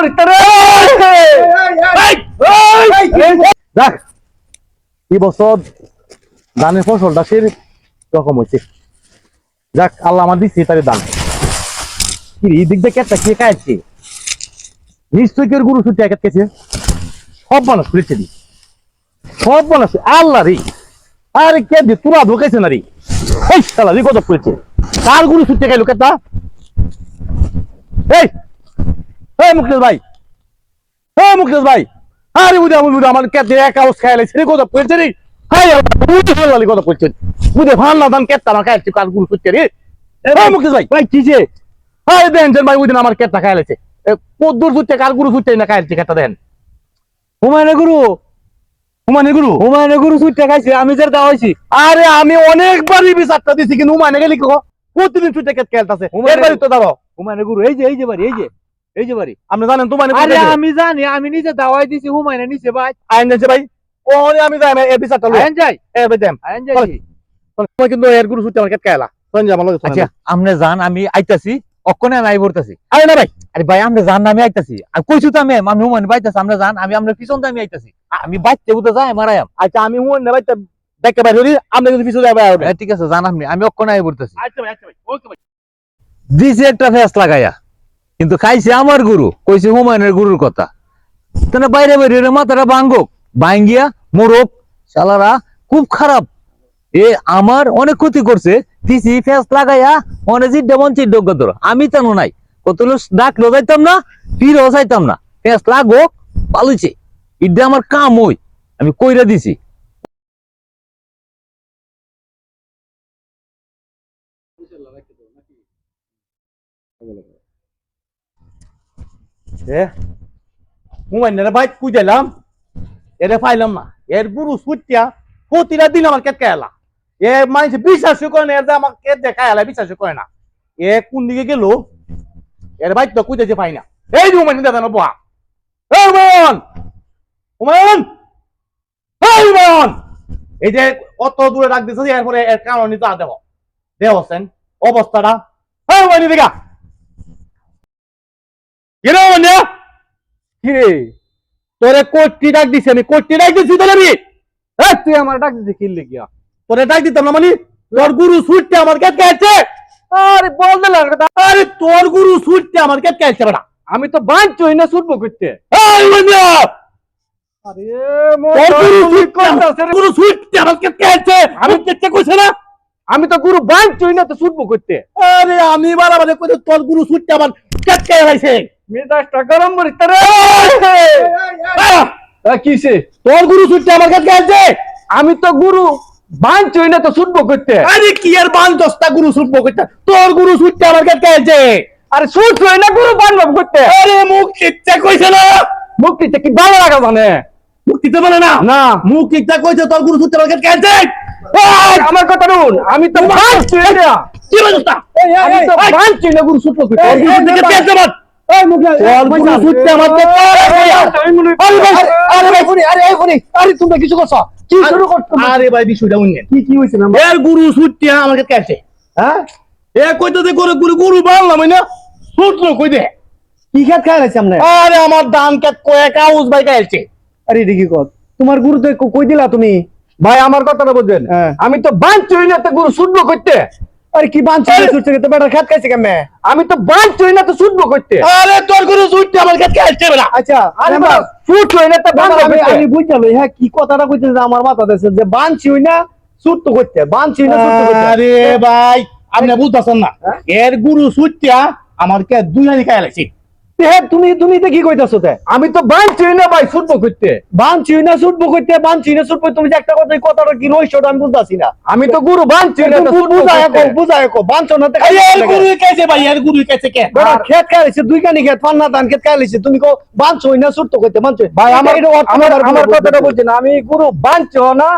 Morris রে দেখ এই বছর ধানের ফসলটা সে রকম হয়েছে যাক আল্লাহ আমার দিচ্ছে তার দান কি এই দিক কেটটা কে কাটছে নিশ্চয় কেউ গুরু কেছে সব মানুষ খুলেছে দি সব মানুষ আল্লাহ রে। আরে কে দি তোরা ঢুকেছে না রে। এই শালা রে কত করেছে। কার গুরু সুতি খাইলো কেটা এই মুকেশ ভাই। মুকেশ ভাই। আরে বুঝে আমি আমার কেটে এক আউস খাইলে রে বুঝে না আমার খাইছে মুকেশ ভাই ভাই। আমার কেটটা খাইলেছে কদ্দুর কার গুরু না খাইছে কেটটা দেন। গুরু? গুরু? গুরু খাইছে আমি যার আরে আমি অনেকবারই বিচারটা দিছি কিন্তু গেলি প্রতিদিন ছুটে কেট খেলতাছে। তো গুরু এই যে এই যে বাড়ি এই যে। এই যে বাড়ি আপনি জানেন তোমার আরে আমি জানি আমি নিজে দাওয়াই দিছি হুমায়ুন নিচে ভাই। আইন জানছে ভাই। আমি যাই আমি বিচারটা আইন যাই। এ ভাই দেম আইন যাই তুমি কিন্তু এর গুরু ছুটে আমার আমার লগে আচ্ছা আমনে জান আমি আইতাছি আমি আইবরতাছি আরে না ভাই। আরে ভাই আমরা জান আমি আইতাছি। আর কইছু তো আমি আমি হুমায়ুন বাইতাছি আমরা জান আমি আমরা পিছন দিয়ে আমি আইতাছি। আমি বাইতে বুঝতে যাই মারায়াম আচ্ছা আমি হুন না ভাই তা দেখতে পারি হলি আপনি কিন্তু পিছু যাবে হ্যাঁ, ঠিক আছে জান আপনি আমি অক্ষণে আইবরতাছি আচ্ছা ভাই আচ্ছা ভাই। ওকে ভাই। দিছে একটা ফেস কিন্তু খাইছে আমার গুরু, কইছে হুমায়ুনের গুরুর কথা। তাহলে বাইরে বাইরে মাথাটা ভাঙ্গক, ভাঙ্গিয়া মোরক শালারা খুব খারাপ। এ আমার অনেক ক্ষতি করছে দিছি ফেস লাগাইয়া অনেক জিড্ডা মন চিড্ড ধরো আমি তেন নাই। কত ডাকলো যাইতাম না, ফিরেও যাইতাম না। ফেস লাগো পালুছে ইডা আমার কাম ওই, আমি কইরা দিছি। এ হুমাইন রে ভাই কুইজাইলাম এরে পাইলাম না। এর গুরু ছুটিয়া প্রতিটা দিন আমার কেট খেলা এ মানুষ বিশ্বাস করে না, এর যে কেট দেখা এলা বিশ্বাস করে এ কোন দিকে গেল? এর ভাই তো কুইজাইছে পাই না। এই হুমাইন দাদা না এই হুমায়ুন! এই যে অত দূরে দিছে এরপরে এর কারণ নিতে দেব দেহ হোসেন অবস্থাটা হুমায়ুন দেখা কিরে হুমায়ুন কিরে তোরে কোটি ডাক দিছি আমি কোটি ডাক দিছি তোরে আমি। তুই আমার ডাক কিনলে গিয়া তোরে ডাক দিতাম না মানে? তোর গুরু আমার কেট খাইছে আরে বল আরে তোর গুরু সুইটতে আমার কেট খাইছে বেটা। আমি তো বাঞ্চই না ছুটবো করতে। এই বন্ধু আরে তোর গুরু সুইটতে গুরু সুইটতে আমার কেট খাইছে আমি কেটে কইছে না? আমি তো গুরু বাঞ্চই না তো ছুটবো করতে। আরে আমি বারাবারে কই তোর গুরু সুইটতে আমার কেট খাইছে মেজাজটা গরম করিস তো রে আ, কিসে তোর গুরু সুইটতে আমার কেট খাইছে আমি তো গুরু বাঞ্চই না তো ছুটবো করতে আরে কি আর বান দস্তা গুরু সুইটবো কইতা তোর গুরু সুইটতে আমার কেট খাইছে আরে ছুটছই না গুরু বানবাব করতে আরে মুখ কিচ্ছা কইছে না মুক্তিতে কি ভালো লাগা জানে মুখ দিতে পারে না না মুখ কিচ্ছা কইছে তোর গুরু সুইটতে আমার এই, আমার কথা শুন আমি তো বাঞ্চই না কি বলতা আমি তো গুরু ছুটবো করতে আরে কিছু করছ? কি শুরু করছ? ভাই বিষয়টা কি কি এর গুরু আমার কেট। খাইছে হ্যাঁ? এ কইতে করে গুরু গুরু বানলাম না সুটলো কই দে কি খেত খাই আছে আমরা আরে আমার দান কয়েক আউস ভাই খাইছে আরে দেখি কত তোমার গুরু তো কই দিলা তুমি? ভাই আমার কথাটা বুঝবেন হ্যাঁ। আমি তো বাঞ্চই না তো গুরু ছুটবো করতে আরে কি বানচুরি না তো বেটার খেত খাইছে কেমনে? আমি তো বানচুরি না তো শুটবো করতে আরে তোর গুরু সুইটতে আমার খাত খাইছে না আচ্ছা আরে হই না তো আমি আমি বুঝলাম হ্যাঁ কি কথাটা কইতে যে আমার মাথা দেশে যে বানচুরি না ছুটতো করতে বানচুরি না ছুটতো করতে আরে ভাই আপনি বুঝতেছেন না হ্যাঁ? এর গুরু সুইটতে আমার কে দুনিয়া খাইছে হ্যাঁ তুমি তুমি তো কি কইতাছো তে? আমি তো না ভাই বাঞ্চই না ছুটবো করতে বাঞ্চই না ছুটবো তুমি যে একটা কথা কথাটা কি আমি বুঝতাছি না। আমি তো গুরু বাঞ্চই না বুঝায় কো বুঝায় কো বাঞ্চো না তে এর গুরু খাইছে ভাই এর গুরু কে? বড় খেত দুই কানি খেত পান্না ধান খেত খাইছে তুমি কো না ছুটতো করতে বাঞ্চই ভাই আমার আমার আমার কথাটা বলছি না আমি গুরু বাঞ্চো না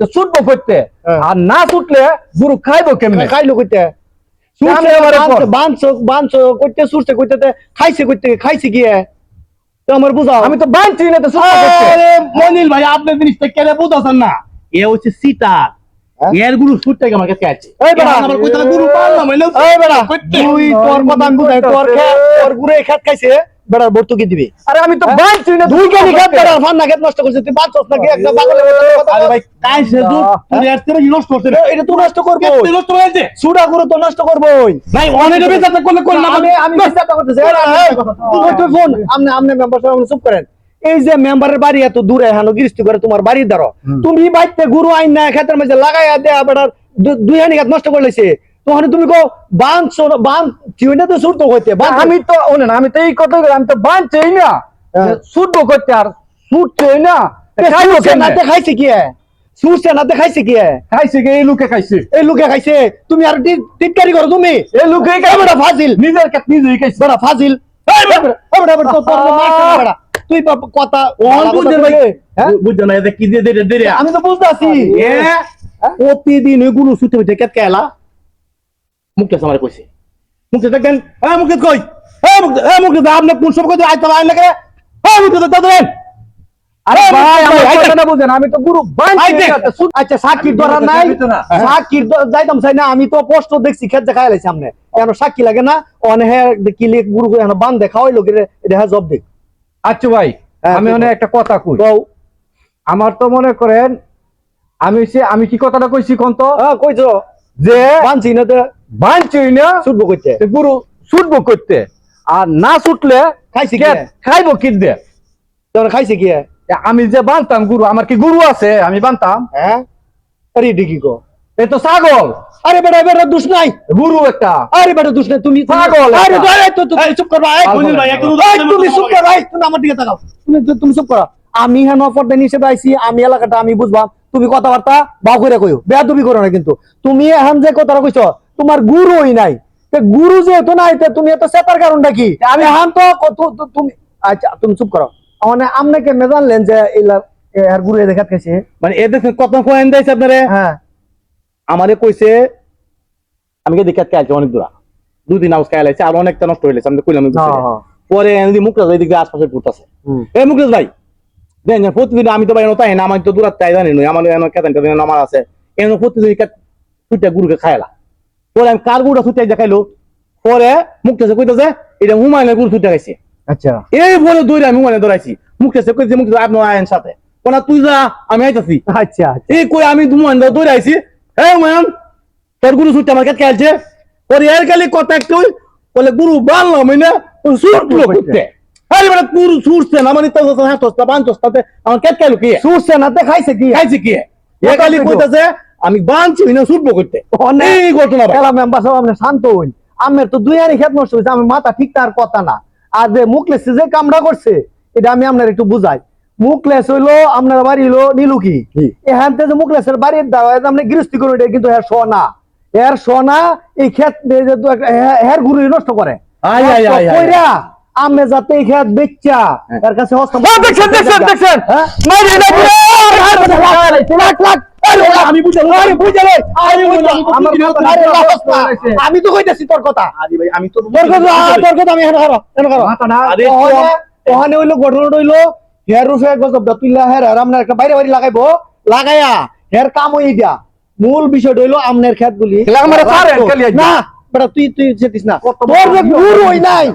তো ছুটবো করতে আর না ছুটলে গুরু খাইবো কেমনে? খাইলো করতে সুরছে এবারে বাঞ্চো বাঞ্চো করতে সুরছে করতে খাইছে করতে খাইছে কি তো আমার বুঝাও। আমি তো বাঞ্চি না তো মনিল ভাই আপনি জিনিসটা কেন বুঝতেছেন না? এ হচ্ছে সিটার। এর গুরু সুইটতে আমার কাছে আছে। এই বেটা। আমার কইতা গুরু বানলাম হইল এই বেটা তুই তোর কথা বুঝাই তোর খেত তোর গুরে খেত খাইছে। বেড়ার ভর্তুকি দিবি। আরে আমি তো বাঁচছি না দুই কেজি খেত বেড়ার ফান না খেত নষ্ট করছিস। তুই বাঁচছ নাকি? একটা পাগলের মতো আরে ভাই কাই সে তুই আসতে কি নষ্ট করছিস এটা তুই নষ্ট করব তুই নষ্ট সুডা করে তো নষ্ট করবোই। ভাই অনেক করলে করলে আমি আমি করতেছি। এই, এই, তুই- ফোন। আপনি আপনি মেম্বার সাহেব চুপ করেন। এই যে মেম্বারের বাড়ি এত দূরে হানো গৃহস্থী করে তোমার বাড়ির দ্বারা তুমি বাইতে গুরু আইন না ক্ষেত্রের মধ্যে লাগাইয়া দেয়া বেটার দু- দুই হানি নষ্ট করে লেছে তখন তুমি কো বান বান চিউনে তো সুরতো বান আমি তো ওনে না আমি তো এই কথা আমি তো বাঁচছি না হ্যাঁ। ছুটবো করতে আর ছুটছি না খাইবো সুরছে কেমনে? নাতে খাইছে কি? সুরছে নাতে খাইছে কি? খাইছে কি? এই লোকে খাইছে। এই লোকে খাইছে। তুমি আর টি- টিটকারি করো তুমি। এই লোকে এই বেটা ফাজিল। নিজের কাছে নিজেই খাইছে। বেটা ফাজিল। এই বেটা, এই বেটা, বেটা, তোর- তোর তো মারছে না বেটা। তুই কথা অন ভালো কথা বুঝছেন ভাই হ্যাঁ? বুঝছেন না এটা কি দিয়ে দে দে আমি তো বুঝতে আছি। এ? প্রতিদিন গুরু সুতে হইতে কেলা আমার কইছে। দেখেন হ্যাঁ মুকেশ কই? হ্যাঁ হ্যাঁ মুকেশ আপনি কোন সব কথা আইতে আইন লাগে হ্যাঁ দাদা দেন আরে ভাই বুঝেন আমি তো গুরু দেখ। না, আচ্ছা সাক্ষীর দরকার নাই। আমি সাক্ষীর যাইতাম চাই না আমি তো পোস্ট দেখছি খেত দেখা লাইছি সামনে। এখন সাক্ষী লাগে না? অনে হে কি লিখ গুরু এখন বান দেখা ওই লোকের এটা হ্যাঁ জব দেখ। আচ্ছা ভাই হ্যাঁ, আমি অনেক একটা কথা কই। আমার তো মনে করেন আমি সে আমি কি কথাটা কইছি কোন তো? হ্যাঁ কইছো। যে বানছি না তো বাঁচছি না ছুটবো কইতে তো গুরু ছুটবো করতে। আর না ছুটলে খাইছে খাইবো কি? দে তোর খাইছে কি? আমি যে বানতাম গুরু আমার কি গুরু আছে? আমি বানতাম। হ্যাঁ? আরে ডিকি কো এ তো ছাগল। আরে বেটা বেটা দুষ নাই। গুরু একটা। আরে বেটা দুষ নাই তুমি ছাগল আরে। আরে তো তুমি চুপ বুঝলি ভাই, একটু এই, তুমি চুপ করো তুমি আমার দিকে তাকাও। তুমি তুমি চুপ করো। আমি হ্যাঁ নফরদান হিসেবে আইছি আমি এলাকাটা আমি বুঝবাম। তুমি কথাবার্তা বাউ করে কইও। বেয়াদবি করো না কিন্তু। তুমি এখন যে কথাটা কইছো তোমার গুরুই নাই। গুরু যেহেতু নাই তুমি এত সেতার কারণটা কি? আমি এখন তো তুমি আচ্ছা তুমি চুপ করো। মানে আপনি কেমনে জানলেন যে এর গুরু দেখাত গেছে মানে এ দেখেন কত কোয়েন দিয়েছে আপনারে? হ্যাঁ। আমারে কইছে আমি কে দেখাত কালকে অনেক দূরা। দুই দিন আউস কাল আছে আর অনেকটা নষ্ট হইলেছে আমি তো কইলাম এই। হ্যাঁ, হ্যাঁ। পরে মুকেশ ভাই দিকে আশপাশে ঘুরতাছে। এই মুকেশ ভাই দেন প্রতিদিন আমি তো ভাই তাই না আমি তো দূরাত তাই জানি নই আমার এনে কেতেন কেতেন আমার আছে। এনে প্রতিদিন ছুটে গুরুকে খাইলা। পরে আমি কার গুড়া ছুটে দেখাইলো পরে কইতেছে এটা হুমায়ুনের খাইছে। আচ্ছা। এই বলে দৌড়ে আমি হুমায়ুনে দৌড়াইছি। মুক্তেছে কইছে মুক্তেছে আপনি আয়েন সাথে। কোনা তুই যা আমি আইতাছি। আচ্ছা এই কই আমি হুমায়ুন দৌড়ে আইছি হ্যাঁ হুমায়ুন তোর গুরু আমার খেলছে। পরে এর কথা একটু বলে গুরু বানলাম না করতে আরে বেটা গুরু ছুটছে না মানে তো হ্যাঁ তোস্তা বান তোস্তাতে আমার কেট খেলো কি? সুসছে না তে খাইছে কি? খাইছে কি? এ খালি কইতাছে আমি বানছি না ছুটবো করতে। অনেক এই ঘটনা ভাই। খেলা মেম্বার সব আপনি শান্ত হইন। আমের তো দুই আনি খেত নষ্ট হয়েছে আমার মাথা ঠিক তার কথা না। আর যে মুখলেস যে কামড়া করছে এটা আমি আপনার একটু বুঝাই। মুখলেস হইল আপনার বাড়ি হইল নীলুকি এখান থেকে যে মুখলেসের বাড়ির দেওয়া আপনি গৃহস্থি করে এটা কিন্তু হ্যাঁ সোনা। এর সোনা এই ক্ষেত হের গুরু নষ্ট করে। আয়, আয়, আয়, আমি যাতে ক্ষেত বেচ্চা এর কাছে দেখছেন দেখছেন দেখছেন হ্যাঁ? আমি। আমি তো কইতাছি তোর কথা আমি তো তোর কথা আ, তোর কথা আমি এখানে খারো এখানে খারো আরে ওখানে ওখানে হইল ঘটনাটা হইল হেয়ার রুফে গজব তুইলা হের আপনার একটা বাইরে বাড়ি লাগাইবো লাগাইয়া হের কাম হই দিয়া মূল বিষয়টা হইল আমনের খেত গুলি। না বেটা তুই তুই যেতিস না তোর যে গুরু হই নাই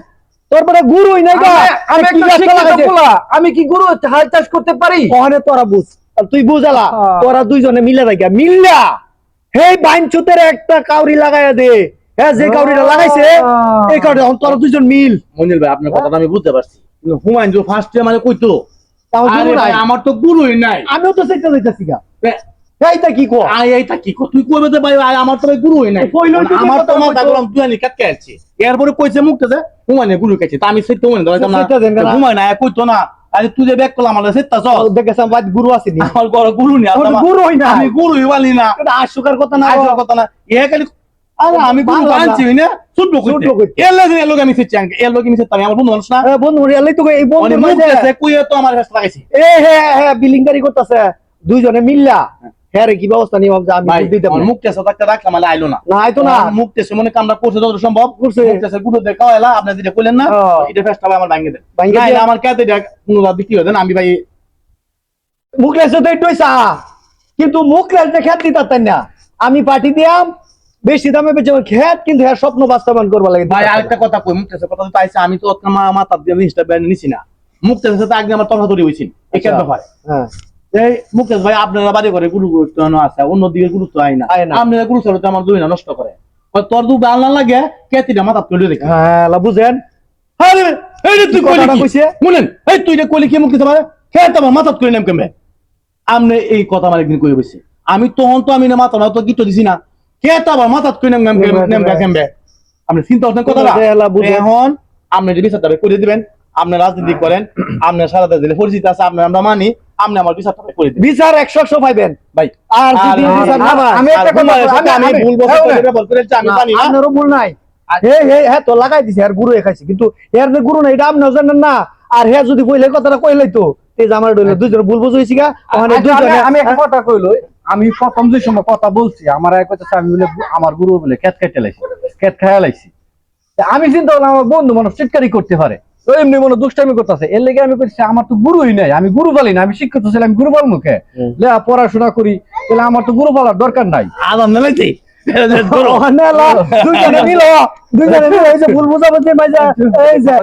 তোর বেটা গুরু নাই গা। আমি কি শিক্ষিত পোলা, আমি কি গুরু হাল চাষ করতে পারি? ওখানে তোরা বুঝ। তুই বুঝালা হ্যাঁ। তোরা দুইজনে মিলে দেখা মিল্লা। হেই বাইনচুতের একটা কাউরি লাগাইয়া দে। হ্যাঁ যে কাউরিটা লাগাইছে আহ। এই কাউরি তোরা দুইজন মিল। মনির ভাই আপনার কথাটা আমি বুঝতে পারছি। হুমায়ুন যে ফার্স্ট মানে কইতো তাও আরে ভাই, আমার তো গুরুই নাই। আমিও তো সেটা লইতাছি গা। এইটা কি কো আয় এইটা কি কর- তুই কইবে তো ভাই আমার তো ভাই গুরুই নাই। কইলো আমার তো মাথা তুই আনি কাটকে আছে। এরপরে কইছে মুখতে যে গুরু কাছে তা আমি সেটা হুমায়ুন ধরাইতাম না সেটা না। হুমায়ুন আয় কইতো না। আরে তুই যে ব্যাক করলাম আমার সেটা চল। দেখেছ গুরু আসেনি আমার বড় গুরু নি আমার গুরু হই না আমি গুরুই বলি না। এটা আশুকার কথা না। আজ কথা না। এ খালি আরে আমি গুরু বাংলা না। আনছি না? কইতে। এর লাগে এর লাগে আমি এর লাগে আমি সেচ্ছি আমার বন্ধু মানুষ না? বন্ধু তো এই বন্ধু মানে কইয়ে তো আমার কাছে লাগাইছি এ হে হে বিলিংকারি করতেছে। দুইজনে মিল্লা। হ্যাঁ কি ব্যবস্থা নিয়ে ভাবছে? আমি মুখ টেসে থাকতে রাখলাম মানে আইলো না। না আইতো না। মুখ টেসে মনে করছে যত সম্ভব। করছে। মুখ টেসে আপনি যেটা কইলেন না। এটা ফেস্টা আমার ভাঙে দেন। ভাঙ্গে না দিয়ে- আমার কোনো লাভ বিক্রি হয় না আমি ভাই মুখলেস তো একটু চা কিন্তু মুখলেস দেখে দিতে না। আমি পাঠি দিয়াম বেশি দামে বেঁচে খেত কিন্তু হ্যাঁ স্বপ্ন বাস্তবায়ন করবা লাগে। ভাই আরেকটা কথা কই মুক্তেছে কথা তো আইছে আমি তো মা মাথা দিয়ে জিনিসটা নিছি না। সাথে আগে আমার তর্কাতরি হইছিল এই কেন ব্যাপারে হ্যাঁ। এই মুকেশ ভাই আপনারা বাড়ি ঘরে গুরু গুরুত্ব আছে অন্যদিকে গুরুত্ব আয় না। আপনারা গুরুত্ব আমার না নষ্ট করে। তোর দু বাল না লাগে কেতিটা মাথা তুলে দেখি। হ্যাঁ বুঝেন। আরে এই তুই কইলি কি? কইছে? এই তুই রে কইলি কি মুক্তেশ ভাই? খেয়ে তো মাথা তুলে নেম কেমবে আমনে এই কথা আমার একদিন কই বসে আমি তখন তো আমি না মাথা না তো গিটো দিছি না। কে তো আবার মাথা তুলে নেম নেম নেম কেমবে আপনি চিন্তা করছেন কথা এখন আপনি যদি করে দিবেন আপনি রাজনীতি করেন আপনার সারা দেশ দিলে পরিচিত আছে আপনি আমরা মানি। আপনি আমার বিচারটা করে দিবেন বিচার একশো একশো পাইবেন। ভাই আর যদি বিচার না আমি একটা কথা আমি- ভুল বলছি, হ্যাঁ, আমি জানি না। আপনারও ভুল নাই। হে হে হ্যাঁ তো লাগাই দিছে আর গুরু খাইছে। কিন্তু এর যে গুরু না এটা আপনিও জানেন না। আর হ্যাঁ যদি কইলে কথাটা কইলাই তো। এই যে আমার ডইলে দুইজন ভুল বুঝ হইছি গা ওখানে আচ্ছা, দুইজনে আমি- একটা কথা কইলো আমি প্রথম যে সময় কথা বলছি আমার এক কথা আমি বলে আমার গুরু বলে ক্যাট কেটে লাইছি ক্যাট খাইয়া লাইছি আমি চিন্তা করলাম আমার বন্ধু মানুষ চিটকারি করতে পারে। এমনি মনে দুষ্টামি করতেছে। এর লেগে আমি করছি আমার তো গুরুই নাই আমি গুরু পালি না আমি শিক্ষিত ছিলাম গুরু পাল মুখে লে পড়াশোনা করি তাহলে আমার তো গুরু পালার দরকার নাই। আদাম ওখানে দুইজনে মিলো দুইজনে মিলো এই যে ভুল যে মাইজা এই যে